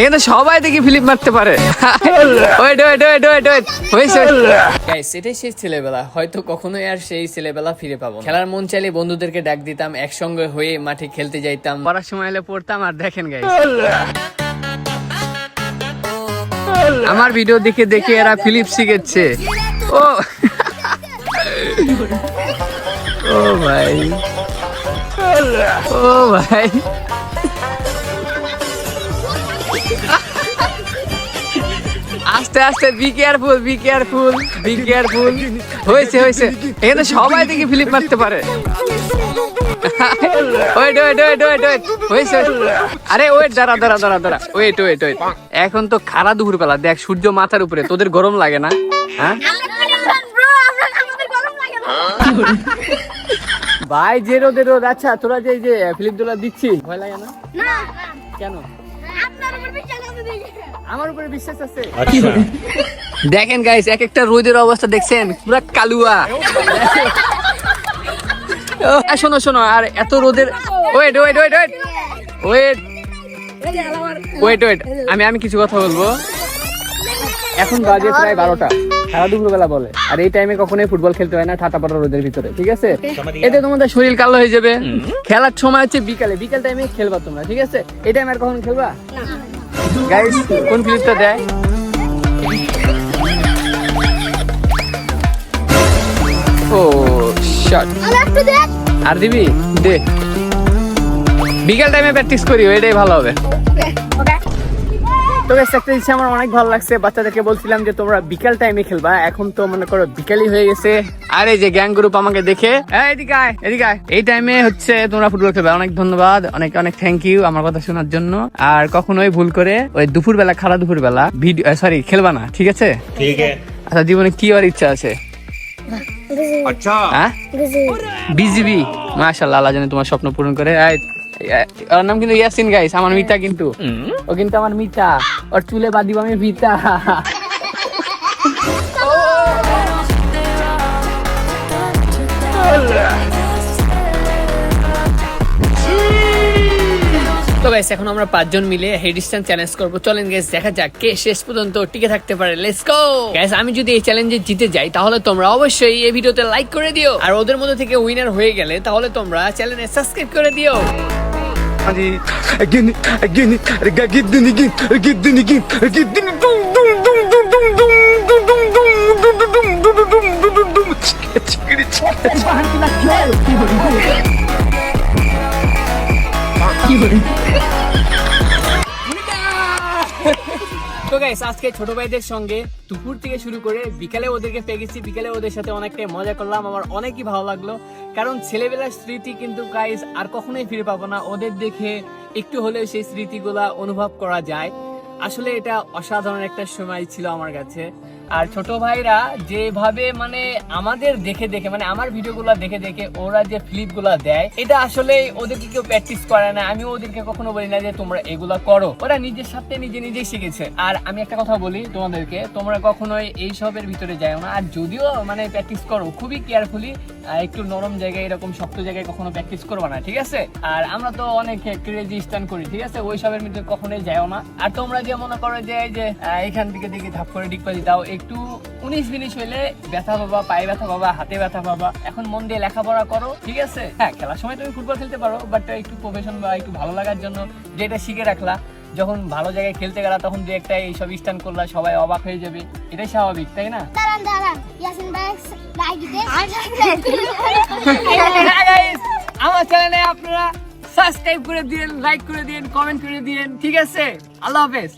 এখানে সবাই দেখি ফিলিপ মারতে পারে। Wait wait wait wait wait. হয়েছে গাইস এটাই সেই ছেলেবেলা। হয়তো কখনোই আর সেই ছেলেবেলা ফিরে পাবো খেলার মন চাইলে বন্ধুদেরকে ডাক দিতাম একসঙ্গে হয়ে মাঠে খেলতে যাইতাম। পড়ার সময় এলে পড়তাম আর দেখেন গাইস আমার ভিডিও দেখে দেখে এরা ফিলিপ শিখেছে। ও। ও ভাই। ও ভাই। আস্তে আস্তে be careful be careful be careful হয়েছে হয়েছে। এখানে সবাই দেখি ফিলিপ মারতে পারে। Wait wait wait wait wait হয়েছে আরে ওয়েট দাঁড়া দাঁড়া দাঁড়া দাঁড়া। ওয়েট ওয়েট ওয়েট এখন তো খারা দুপুর বেলা দেখ সূর্য মাথার উপরে। তোদের গরম লাগে না? হ্যাঁ? ভাই যে রোদে রোদ আচ্ছা তোরা যে যে ফিলিপ দোলা দিচ্ছি ভয় লাগে না? কেন? আমার উপরে বিশ্বাস আছে? দেখেন গাইস এক একটা রোদের অবস্থা দেখছেন পুরো কালুয়া। ও, শোনো শোনো আর এত রোদের wait wait wait wait wait wait wait আমি আমি কিছু কথা বলব। এখন বাজে প্রায় বারোটা। সারা দুপুর বেলা। বলে আর এই টাইমে কখনোই ফুটবল খেলতে হয় না ঠাটা পাটা রোদের ভিতরে ঠিক আছে? এতে তোমাদের শরীর কালো হয়ে যাবে। খেলার সময় হচ্ছে বিকালে। বিকাল টাইমে খেলবা তোমরা ঠিক আছে? এই টাইমে আর কখন খেলবা? গাইস কোন ফিলিপটা দেয়? ও শট আর দিবি? দে। বিকাল টাইমে প্র্যাকটিস করি এটাই ভালো হবে। তো একটা জিনিস আমার অনেক ভালো লাগছে বাচ্চাদেরকে বলছিলাম যে তোমরা বিকাল টাইমে খেলবা। এখন তো মনে করো বিকালই হয়ে গেছে। আর এই যে গ্যাং গ্রুপ আমাকে দেখে এই টাইমে হচ্ছে তোমরা ফুটবল খেলবে। অনেক ধন্যবাদ অনেক অনেক থ্যাংক ইউ আমার কথা শোনার জন্য। আর কখনোই ভুল করে ওই দুপুর বেলা খারাপ দুপুর বেলা ভিডিও সরি eh, খেলবা না ঠিক আছে? ঠিক আছে। আচ্ছা জীবনে কি আর ইচ্ছা আছে? আচ্ছা। হ্যাঁ? বিজিবি। মাশাআল্লাহ আল্লাহ জানে তোমার স্বপ্ন পূরণ করে। ওর নাম কিন্তু ইয়াসিন গাইস আমার মিতা কিন্তু। ও কিন্তু আমার মিতা। চুলে বাদ দিব আমি ভিতা তো গাইস এখন আমরা পাঁচজন মিলে হেড ডিস্টেন্স চ্যালেঞ্জ করব। চলেন গাইস দেখা যাক কে শেষ পর্যন্ত টিকে থাকতে পারে। লেটস গো গাইস আমি যদি এই চ্যালেঞ্জে জিতে যাই, তাহলে তোমরা অবশ্যই এই ভিডিওতে লাইক করে দিও। আর ওদের মধ্যে থেকে উইনার হয়ে গেলে তাহলে তোমরা চ্যানেলে সাবস্ক্রাইব করে দিও। Hadi again again again again again again again dum dum dum dum dum dum dum dum dum dum dum dum dum dum dum dum çıkırı çıkırı তো গাইস আজকে ছোট ভাইদের সঙ্গে দুপুর থেকে শুরু করে বিকালে ওদেরকে পেয়ে গেছি। বিকালে ওদের সাথে অনেকটাই মজা করলাম, আমার অনেকই ভালো লাগল। কারণ ছেলেবেলার স্মৃতি কিন্তু গাইস আর কখনোই ফিরে পাবো না। ওদের দেখে একটু হলেও সেই স্মৃতিগুলা অনুভব করা যায়। আসলে এটা অসাধারণ একটা সময় ছিল আমার কাছে। আর ছোট ভাইরা যেভাবে মানে আমাদের দেখে দেখে মানে আমার ভিডিওগুলো দেখে দেখে ওরা যে ফ্লিপগুলা দেয়, এটা আসলে ওদেরকে কেউ প্র্যাকটিস করে না। আমি ওদেরকে কখনো বলি না যে তোমরা এগুলা করো। ওরা নিজের সাথে নিজে নিজেই শিখেছে। আর আমি একটা কথা বলি তোমাদেরকে, তোমরা কখনোই এই সবের ভিতরে যাও না। আর যদিও মানে প্র্যাকটিস করো, খুবই কেয়ারফুলি একটু নরম জায়গায়, এরকম শক্ত জায়গায় কখনো প্র্যাকটিস করবে না, ঠিক আছে? আর আমরা তো অনেক ক্রেজি স্ট্যান্ড করি, ঠিক আছে? ওই সবের ভিতরে কখনোই যাও না। আর তোমরা যে মনে করো যে, এই যে এখান থেকে দিকে ধাপ করে ডিগবাজি দাও একটু উনিশ বিনিশ হইলে ব্যথা পাবা পায়ে ব্যথা পাবা হাতে ব্যথা পাবা। এখন মন দিয়ে লেখাপড়া করো ঠিক আছে? হ্যাঁ খেলার সময় তুমি ফুটবল খেলতে পারো বাট একটু প্রফেশন বা একটু ভালো লাগার জন্য যেটা শিখে রাখলা যখন ভালো জায়গায় খেলতে গেলা তখন দু একটা এইসব স্ট্যান্ড করলা সবাই অবাক হয়ে যাবে। এটাই স্বাভাবিক তাই না? দাঁড়ান দাঁড়ান। ইয়াসিন ভাই লাইক দে guys, আমার চ্যানেলে আপনারা সাবস্ক্রাইব করে দিন লাইক করে দিন কমেন্ট করে দিন ঠিক আছে? আল্লাহ হাফেজ।